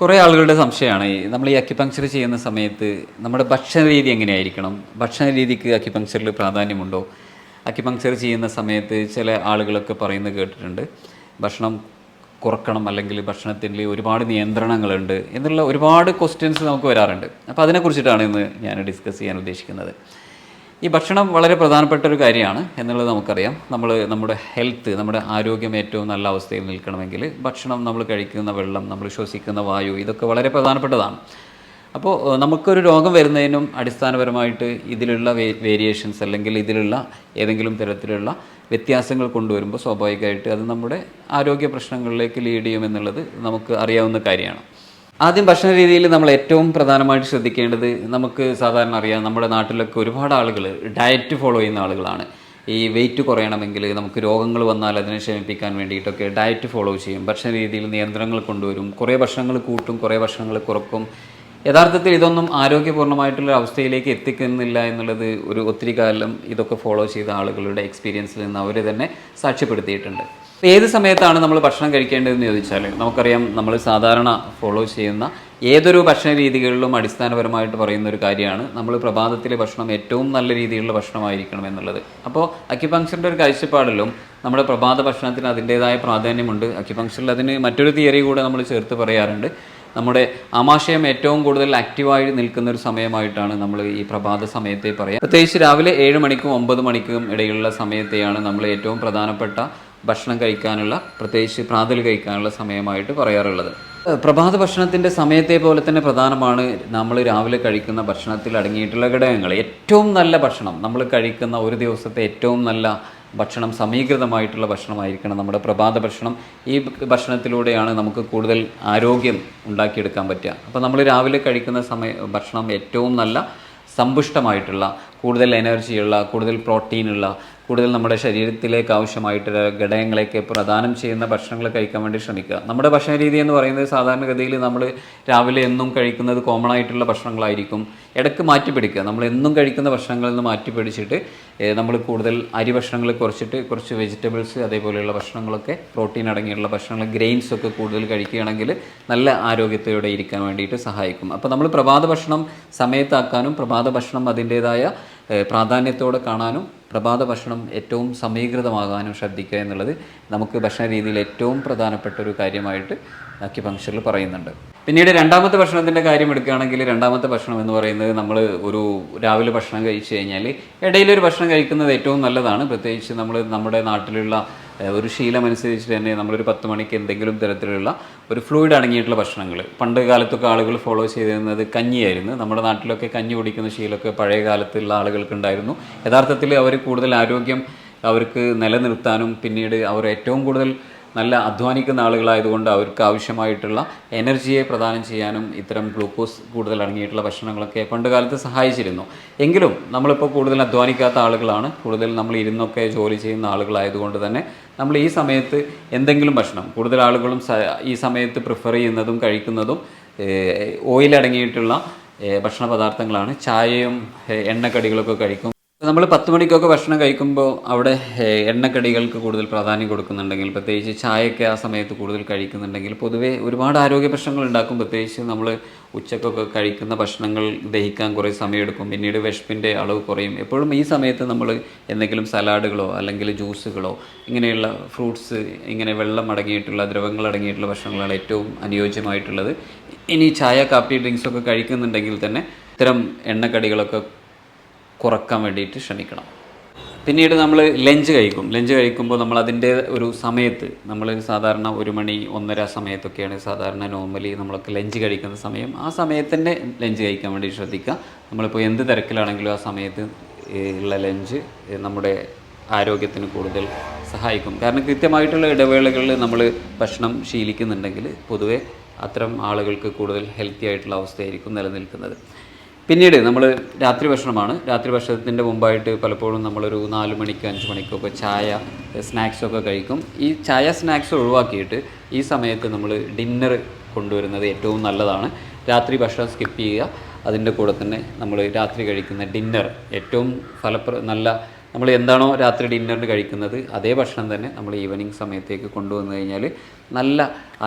കുറേ ആളുകളുടെ സംശയമാണ്. ഈ നമ്മൾ ഈ അക്യുപങ്ക്ചർ ചെയ്യുന്ന സമയത്ത് നമ്മുടെ ഭക്ഷണ രീതി എങ്ങനെയായിരിക്കണം? ഭക്ഷണ രീതിക്ക് അക്യുപങ്ക്ചറിൽ പ്രാധാന്യമുണ്ടോ? അക്യുപങ്ക്ചർ ചെയ്യുന്ന സമയത്ത് ചില ആളുകളൊക്കെ പറയുന്നത് കേട്ടിട്ടുണ്ട്. ഭക്ഷണം കുറക്കണം അല്ലെങ്കിൽ ഭക്ഷണത്തിൽ ഒരുപാട് നിയന്ത്രണങ്ങളുണ്ട് എന്നുള്ള ഒരുപാട് ക്വസ്റ്റ്യൻസ് നമുക്ക് വരാറുണ്ട്. അപ്പോൾ അതിനെക്കുറിച്ചിട്ടാണ് ഇന്ന് ഞാൻ ഡിസ്കസ് ചെയ്യാൻ ഉദ്ദേശിക്കുന്നത്. ഈ ഭക്ഷണം വളരെ പ്രധാനപ്പെട്ട ഒരു കാര്യമാണ് എന്നുള്ളത് നമുക്കറിയാം. നമ്മൾ നമ്മുടെ ഹെൽത്ത് നമ്മുടെ ആരോഗ്യം ഏറ്റവും നല്ല അവസ്ഥയിൽ നിൽക്കണമെങ്കിൽ ഭക്ഷണം നമ്മൾ കഴിക്കുന്ന വെള്ളം നമ്മൾ ശ്വസിക്കുന്ന വായു ഇതൊക്കെ വളരെ പ്രധാനപ്പെട്ടതാണ്. അപ്പോൾ നമുക്കൊരു രോഗം വരുന്നതിനും അടിസ്ഥാനപരമായിട്ട് ഇതിലുള്ള വേരിയേഷൻസ് അല്ലെങ്കിൽ ഇതിലുള്ള ഏതെങ്കിലും തരത്തിലുള്ള വ്യത്യാസങ്ങൾ കൊണ്ടുവരുമ്പോൾ സ്വാഭാവികമായിട്ട് അത് നമ്മുടെ ആരോഗ്യ പ്രശ്നങ്ങളിലേക്ക് ലീഡ് ചെയ്യുമെന്നുള്ളത് നമുക്ക് അറിയാവുന്ന കാര്യമാണ്. ആദ്യം ഭക്ഷണ രീതിയിൽ നമ്മൾ ഏറ്റവും പ്രധാനമായിട്ട് ശ്രദ്ധിക്കേണ്ടത് നമുക്ക് സാധാരണ അറിയാം നമ്മുടെ നാട്ടിലൊക്കെ ഒരുപാട് ആളുകൾ ഡയറ്റ് ഫോളോ ചെയ്യുന്ന ആളുകളാണ്. ഈ വെയിറ്റ് കുറയണമെങ്കിൽ നമുക്ക് രോഗങ്ങൾ വന്നാൽ അതിനെ ക്ഷമിപ്പിക്കാൻ വേണ്ടിയിട്ടൊക്കെ ഡയറ്റ് ഫോളോ ചെയ്യും. ഭക്ഷണ രീതിയിൽ നിയന്ത്രണങ്ങൾ കൊണ്ടുവരും. കുറേ ഭക്ഷണങ്ങൾ കൂട്ടും കുറേ ഭക്ഷണങ്ങൾ കുറക്കും. യഥാർത്ഥത്തിൽ ഇതൊന്നും ആരോഗ്യപൂർണമായിട്ടുള്ള അവസ്ഥയിലേക്ക് എത്തിക്കുന്നില്ല എന്നുള്ളത് ഒരു ഒത്തിരി കാലം ഇതൊക്കെ ഫോളോ ചെയ്ത ആളുകളുടെ എക്സ്പീരിയൻസിൽ നിന്ന് അവർ തന്നെ സാക്ഷ്യപ്പെടുത്തിയിട്ടുണ്ട്. ഏത് സമയത്താണ് നമ്മൾ ഭക്ഷണം കഴിക്കേണ്ടതെന്ന് ചോദിച്ചാൽ നമുക്കറിയാം നമ്മൾ സാധാരണ ഫോളോ ചെയ്യുന്ന ഏതൊരു ഭക്ഷണ രീതികളിലും അടിസ്ഥാനപരമായിട്ട് പറയുന്ന ഒരു കാര്യമാണ് നമ്മൾ പ്രഭാതത്തിലെ ഭക്ഷണം ഏറ്റവും നല്ല രീതിയിലുള്ള ഭക്ഷണമായിരിക്കണം എന്നുള്ളത്. അപ്പോൾ അക്യുപങ്ക്ചറിന്റെ ഒരു കാഴ്ചപ്പാടിലും നമ്മുടെ പ്രഭാത ഭക്ഷണത്തിന് അതിന്റേതായ പ്രാധാന്യമുണ്ട്. അക്യുപങ്ക്ചറിൽ അതിന് മറ്റൊരു തിയറി കൂടെ നമ്മൾ ചേർത്ത് പറയാറുണ്ട്. നമ്മുടെ ആമാശയം ഏറ്റവും കൂടുതൽ ആക്റ്റീവായി നിൽക്കുന്ന ഒരു സമയമായിട്ടാണ് നമ്മൾ ഈ പ്രഭാത സമയത്തെ പറയാം. പ്രത്യേകിച്ച് രാവിലെ ഏഴ് മണിക്കും ഒമ്പത് മണിക്കും ഇടയിലുള്ള സമയത്തെയാണ് നമ്മൾ ഏറ്റവും പ്രധാനപ്പെട്ട ഭക്ഷണം കഴിക്കാനുള്ള പ്രത്യേകിച്ച് പ്രാതൽ കഴിക്കാനുള്ള സമയമായിട്ട് പറയാറുള്ളത്. പ്രഭാത ഭക്ഷണത്തിന്റെ സമയത്തെ പോലെ തന്നെ പ്രധാനമാണ് നമ്മൾ രാവിലെ കഴിക്കുന്ന ഭക്ഷണത്തിൽ അടങ്ങിയിട്ടുള്ള ഘടകങ്ങൾ. ഏറ്റവും നല്ല ഭക്ഷണം നമ്മൾ കഴിക്കുന്ന ഒരു ദിവസത്തെ ഏറ്റവും നല്ല ഭക്ഷണം സമീകൃതമായിട്ടുള്ള ഭക്ഷണമായിരിക്കണം നമ്മുടെ പ്രഭാത ഭക്ഷണം. ഈ ഭക്ഷണത്തിലൂടെയാണ് നമുക്ക് കൂടുതൽ ആരോഗ്യം ഉണ്ടാക്കിയെടുക്കാൻ പറ്റുക. അപ്പോൾ നമ്മൾ രാവിലെ കഴിക്കുന്ന സമയ ഭക്ഷണം ഏറ്റവും നല്ല സമ്പുഷ്ടമായിട്ടുള്ള കൂടുതൽ എനർജിയുള്ള കൂടുതൽ പ്രോട്ടീനുള്ള കൂടുതൽ നമ്മുടെ ശരീരത്തിലേക്ക് ആവശ്യമായിട്ടുള്ള ഘടകങ്ങളെയൊക്കെ പ്രദാനം ചെയ്യുന്ന ഭക്ഷണങ്ങൾ കഴിക്കാൻ വേണ്ടി ശ്രമിക്കുക. നമ്മുടെ ഭക്ഷണ രീതി എന്ന് പറയുന്നത് സാധാരണഗതിയിൽ നമ്മൾ രാവിലെ എന്നും കഴിക്കുന്നത് കോമൺ ആയിട്ടുള്ള ഭക്ഷണങ്ങളായിരിക്കും. ഇടയ്ക്ക് മാറ്റി പിടിക്കുക. നമ്മൾ എന്നും കഴിക്കുന്ന ഭക്ഷണങ്ങളിൽ നിന്ന് മാറ്റി പിടിച്ചിട്ട് നമ്മൾ കൂടുതൽ അരി ഭക്ഷണങ്ങൾ കുറച്ചിട്ട് കുറച്ച് വെജിറ്റബിൾസ് അതേപോലെയുള്ള ഭക്ഷണങ്ങളൊക്കെ പ്രോട്ടീൻ അടങ്ങിയുള്ള ഭക്ഷണങ്ങൾ ഗ്രെയിൻസ് ഒക്കെ കൂടുതൽ കഴിക്കുകയാണെങ്കിൽ നല്ല ആരോഗ്യത്തോടെ ഇരിക്കാൻ വേണ്ടിയിട്ട് സഹായിക്കും. അപ്പോൾ നമ്മൾ പ്രഭാത ഭക്ഷണം സമയത്താക്കാനും പ്രഭാത ഭക്ഷണം അതിന്റേതായ പ്രാധാന്യത്തോടെ കാണാനും പ്രഭാത ഭക്ഷണം ഏറ്റവും സമീകൃതമാകാനും ശ്രദ്ധിക്കുക എന്നുള്ളത് നമുക്ക് ഭക്ഷണ രീതിയിൽ ഏറ്റവും പ്രധാനപ്പെട്ട ഒരു കാര്യമായിട്ട് അക്യുപങ്ക്ചറിൽ പറയുന്നുണ്ട്. പിന്നീട് രണ്ടാമത്തെ ഭക്ഷണത്തിന്റെ കാര്യം എടുക്കുകയാണെങ്കിൽ രണ്ടാമത്തെ ഭക്ഷണം എന്ന് പറയുന്നത് നമ്മൾ ഒരു രാവിലെ ഭക്ഷണം കഴിച്ചു കഴിഞ്ഞാൽ ഇടയിലൊരു ഭക്ഷണം കഴിക്കുന്നത് ഏറ്റവും നല്ലതാണ്. പ്രത്യേകിച്ച് നമ്മൾ നമ്മുടെ നാട്ടിലുള്ള ഒരു ശീലമനുസരിച്ച് തന്നെ നമ്മളൊരു പത്ത് മണിക്ക് എന്തെങ്കിലും തരത്തിലുള്ള ഒരു ഫ്ലൂയിഡ് അടങ്ങിയിട്ടുള്ള ഭക്ഷണങ്ങൾ. പണ്ട് കാലത്തൊക്കെ ആളുകൾ ഫോളോ ചെയ്തിരുന്നത് കഞ്ഞിയായിരുന്നു. നമ്മുടെ നാട്ടിലൊക്കെ കഞ്ഞി കുടിക്കുന്ന ശീലമൊക്കെ പഴയ കാലത്തുള്ള ആളുകൾക്ക് ഉണ്ടായിരുന്നു. യഥാർത്ഥത്തിൽ അവർ കൂടുതൽ ആരോഗ്യം അവർക്ക് നിലനിർത്താനും പിന്നീട് അവർ ഏറ്റവും കൂടുതൽ നല്ല അധ്വാനിക്കുന്ന ആളുകളായതുകൊണ്ട് അവർക്ക് ആവശ്യമായിട്ടുള്ള എനർജിയെ പ്രദാനം ചെയ്യാനും ഇത്തരം ഗ്ലൂക്കോസ് കൂടുതൽ അടങ്ങിയിട്ടുള്ള ഭക്ഷണങ്ങളൊക്കെ പണ്ട് കാലത്ത് സഹായിച്ചിരുന്നു. എങ്കിലും നമ്മളിപ്പോൾ കൂടുതൽ അധ്വാനിക്കാത്ത ആളുകളാണ്. കൂടുതൽ നമ്മൾ ഇരുന്നൊക്കെ ജോലി ചെയ്യുന്ന ആളുകളായതുകൊണ്ട് തന്നെ നമ്മൾ ഈ സമയത്ത് എന്തെങ്കിലും ഭക്ഷണം കൂടുതൽ ആളുകളും ഈ സമയത്ത് പ്രിഫർ ചെയ്യുന്നതും കഴിക്കുന്നതും ഏഹ്, ഭക്ഷണ പദാർത്ഥങ്ങളാണ് ചായയും എണ്ണക്കടികളൊക്കെ കഴിക്കും. നമ്മൾ പത്ത് മണിക്കൊക്കെ ഭക്ഷണം കഴിക്കുമ്പോൾ അവിടെ എണ്ണക്കടികൾക്ക് കൂടുതൽ പ്രാധാന്യം കൊടുക്കുന്നുണ്ടെങ്കിൽ പ്രത്യേകിച്ച് ചായയൊക്കെ ആ സമയത്ത് കൂടുതൽ കഴിക്കുന്നുണ്ടെങ്കിൽ പൊതുവേ ഒരുപാട് ആരോഗ്യ പ്രശ്നങ്ങൾ ഉണ്ടാക്കും. പ്രത്യേകിച്ച് നമ്മൾ ഉച്ചക്കൊക്കെ കഴിക്കുന്ന ഭക്ഷണങ്ങൾ ദഹിക്കാൻ കുറേ സമയമെടുക്കും. പിന്നീട് വിശപ്പിന്റെ അളവ് കുറയും. എപ്പോഴും ഈ സമയത്ത് നമ്മൾ എന്തെങ്കിലും സലാഡുകളോ അല്ലെങ്കിൽ ജ്യൂസുകളോ ഇങ്ങനെയുള്ള ഫ്രൂട്ട്സ് ഇങ്ങനെ വെള്ളം അടങ്ങിയിട്ടുള്ള ദ്രവങ്ങൾ അടങ്ങിയിട്ടുള്ള ഭക്ഷണങ്ങളാണ് ഏറ്റവും അനുയോജ്യമായിട്ടുള്ളത്. ഇനി ചായ കാപ്പി ഡ്രിങ്ക്സൊക്കെ കഴിക്കുന്നുണ്ടെങ്കിൽ തന്നെ ഇത്തരം എണ്ണക്കടികളൊക്കെ കുറയ്ക്കാൻ വേണ്ടിയിട്ട് ശ്രമിക്കണം. പിന്നീട് നമ്മൾ ലഞ്ച് കഴിക്കും. ലഞ്ച് കഴിക്കുമ്പോൾ നമ്മൾ അതിന്റെ ഒരു സമയത്ത് നമ്മൾ സാധാരണ ഒരു മണി ഒന്നര സമയത്തൊക്കെയാണ് സാധാരണ നോർമലി നമ്മളൊക്കെ ലഞ്ച് കഴിക്കുന്ന സമയം. ആ സമയത്ത് തന്നെ ലഞ്ച് കഴിക്കാൻ വേണ്ടി ശ്രദ്ധിക്കുക. നമ്മളിപ്പോൾ എന്ത് തിരക്കിലാണെങ്കിലും ആ സമയത്ത് ഉള്ള ലഞ്ച് നമ്മുടെ ആരോഗ്യത്തിന് കൂടുതൽ സഹായിക്കും. കാരണം കൃത്യമായിട്ടുള്ള ഇടവേളകളിൽ നമ്മൾ ഭക്ഷണം ശീലിക്കുന്നുണ്ടെങ്കിൽ പൊതുവേ അത്തരം ആളുകൾക്ക് കൂടുതൽ ഹെൽത്തി ആയിട്ടുള്ള അവസ്ഥയായിരിക്കും നിലനിൽക്കുന്നത്. പിന്നീട് നമ്മൾ രാത്രി ഭക്ഷണമാണ്. രാത്രി ഭക്ഷണത്തിന്റെ മുമ്പായിട്ട് പലപ്പോഴും നമ്മളൊരു നാല് മണിക്ക് അഞ്ച് മണിക്കൊക്കെ ചായ സ്നാക്സൊക്കെ കഴിക്കും. ഈ ചായ സ്നാക്സ് ഒഴിവാക്കിയിട്ട് ഈ സമയത്ത് നമ്മൾ ഡിന്നർ കൊണ്ടുവരുന്നത് ഏറ്റവും നല്ലതാണ്. രാത്രി ഭക്ഷണം സ്കിപ്പ് ചെയ്യുക. അതിന്റെ കൂടെ തന്നെ നമ്മൾ രാത്രി കഴിക്കുന്ന ഡിന്നർ ഏറ്റവും ഫലപ്ര നല്ല നമ്മൾ എന്താണോ രാത്രി ഡിന്നറിന് കഴിക്കുന്നത് അതേ ഭക്ഷണം തന്നെ നമ്മൾ ഈവനിങ് സമയത്തേക്ക് കൊണ്ടുവന്നു കഴിഞ്ഞാൽ നല്ല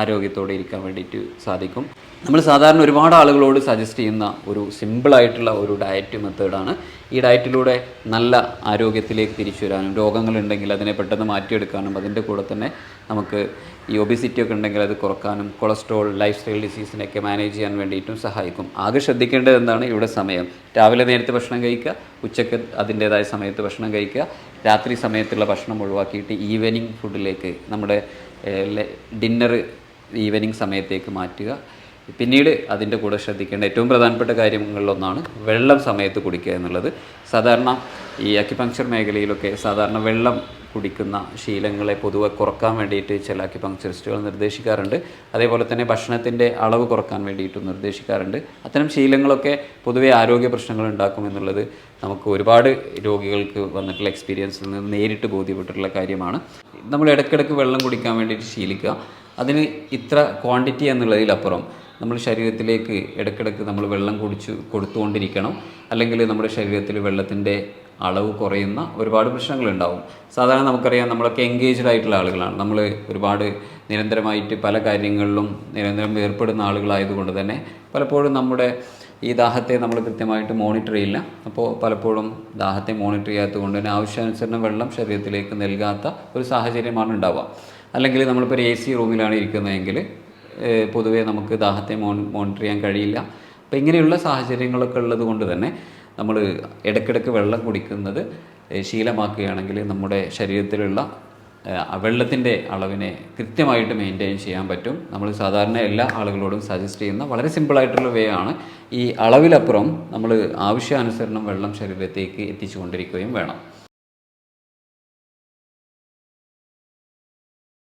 ആരോഗ്യത്തോടെ ഇരിക്കാൻ വേണ്ടിയിട്ട് സാധിക്കും. നമ്മൾ സാധാരണ ഒരുപാട് ആളുകളോട് സജസ്റ്റ് ചെയ്യുന്ന ഒരു സിമ്പിളായിട്ടുള്ള ഒരു ഡയറ്റ് മെത്തേഡാണ് ഈ ഡയറ്റിലൂടെ നല്ല ആരോഗ്യത്തിലേക്ക് തിരിച്ചു വരാനും രോഗങ്ങളുണ്ടെങ്കിൽ അതിനെ പെട്ടെന്ന് മാറ്റിയെടുക്കാനും അതിന്റെ കൂടെ തന്നെ നമുക്ക് ഈ ഒബിസിറ്റി ഒക്കെ ഉണ്ടെങ്കിൽ അത് കുറക്കാനും കൊളസ്ട്രോൾ ലൈഫ് സ്റ്റൈൽ ഡിസീസിനെയൊക്കെ മാനേജ് ചെയ്യാൻ വേണ്ടിയിട്ടും സഹായിക്കും. ആകെ ശ്രദ്ധിക്കേണ്ടത് എന്താണ്? ഇവിടെ സമയം. രാവിലെ നേരത്തെ ഭക്ഷണം കഴിക്കുക ഉച്ചയ്ക്ക് അതിന്റേതായ സമയത്ത് ഭക്ഷണം കഴിക്കുക രാത്രി സമയത്തുള്ള ഭക്ഷണം ഒഴിവാക്കിയിട്ട് ഈവനിങ് ഫുഡിലേക്ക് നമ്മുടെ ഡിന്നർ ഈവനിങ് സമയത്തേക്ക് മാറ്റുക. പിന്നീട് അതിന്റെ കൂടെ ശ്രദ്ധിക്കേണ്ട ഏറ്റവും പ്രധാനപ്പെട്ട കാര്യങ്ങളിലൊന്നാണ് വെള്ളം സമയത്ത് കുടിക്കുക എന്നുള്ളത്. സാധാരണ ഈ അക്യുപങ്ക്ചർ മേഖലയിലൊക്കെ സാധാരണ വെള്ളം കുടിക്കുന്ന ശീലങ്ങളെ പൊതുവെ കുറയ്ക്കാൻ വേണ്ടിയിട്ട് ചില അക്യുപങ്ക്ചറിസ്റ്റുകൾ നിർദ്ദേശിക്കാറുണ്ട്. അതേപോലെ തന്നെ ഭക്ഷണത്തിന്റെ അളവ് കുറയ്ക്കാൻ വേണ്ടിയിട്ടും നിർദ്ദേശിക്കാറുണ്ട്. അത്തരം ശീലങ്ങളൊക്കെ പൊതുവെ ആരോഗ്യ പ്രശ്നങ്ങൾ ഉണ്ടാക്കും എന്നുള്ളത് നമുക്ക് ഒരുപാട് രോഗികൾക്ക് വന്നിട്ടുള്ള എക്സ്പീരിയൻസിൽ നിന്ന് നേരിട്ട് ബോധ്യപ്പെട്ടിട്ടുള്ള കാര്യമാണ്. നമ്മൾ ഇടയ്ക്കിടയ്ക്ക് വെള്ളം കുടിക്കാൻ വേണ്ടിയിട്ട് ശീലിക്കുക. അതിന് ഇത്ര ക്വാണ്ടിറ്റി എന്നുള്ളതിലപ്പുറം നമ്മൾ ശരീരത്തിലേക്ക് ഇടയ്ക്കിടയ്ക്ക് നമ്മൾ വെള്ളം കുടിച്ച് കൊടുത്തുകൊണ്ടിരിക്കണം. അല്ലെങ്കിൽ നമ്മുടെ ശരീരത്തിൽ വെള്ളത്തിന്റെ അളവ് കുറയുന്ന ഒരുപാട് പ്രശ്നങ്ങളുണ്ടാവും. സാധാരണ നമുക്കറിയാം നമ്മളൊക്കെ എൻഗേജ്ഡ് ആയിട്ടുള്ള ആളുകളാണ്. നമ്മൾ ഒരുപാട് നിരന്തരമായിട്ട് പല കാര്യങ്ങളിലും നിരന്തരം ഏർപ്പെടുന്ന ആളുകളായതുകൊണ്ട് തന്നെ പലപ്പോഴും നമ്മുടെ ഈ ദാഹത്തെ നമ്മൾ കൃത്യമായിട്ട് മോണിറ്റർ ചെയ്യില്ല. അപ്പോൾ പലപ്പോഴും ദാഹത്തെ മോണിറ്റർ ചെയ്യാത്തത് കൊണ്ട് തന്നെ ആവശ്യാനുസരണം വെള്ളം ശരീരത്തിലേക്ക് നൽകാത്ത ഒരു സാഹചര്യമാണ് ഉണ്ടാവുക. അല്ലെങ്കിൽ നമ്മളിപ്പോൾ ഒരു എ സി റൂമിലാണ് ഇരിക്കുന്നതെങ്കിൽ പൊതുവേ നമുക്ക് ദാഹത്തെ മോൺ മോണിറ്റർ ചെയ്യാൻ കഴിയില്ല. അപ്പോൾ ഇങ്ങനെയുള്ള സാഹചര്യങ്ങളൊക്കെ ഉള്ളത് കൊണ്ട് തന്നെ നമ്മൾ ഇടയ്ക്കിടയ്ക്ക് വെള്ളം കുടിക്കുന്നത് ശീലമാക്കുകയാണെങ്കിൽ നമ്മുടെ ശരീരത്തിലുള്ള വെള്ളത്തിന്റെ അളവിനെ കൃത്യമായിട്ട് മെയിന്റെയിൻ ചെയ്യാൻ പറ്റും. നമ്മൾ സാധാരണ എല്ലാ ആളുകളോടും സജസ്റ്റ് ചെയ്യുന്ന വളരെ സിമ്പിളായിട്ടുള്ള വേ ആണ്. ഈ അളവിലപ്പുറം നമ്മൾ ആവശ്യാനുസരണം വെള്ളം ശരീരത്തേക്ക് എത്തിച്ചുകൊണ്ടിരിക്കുകയും വേണം.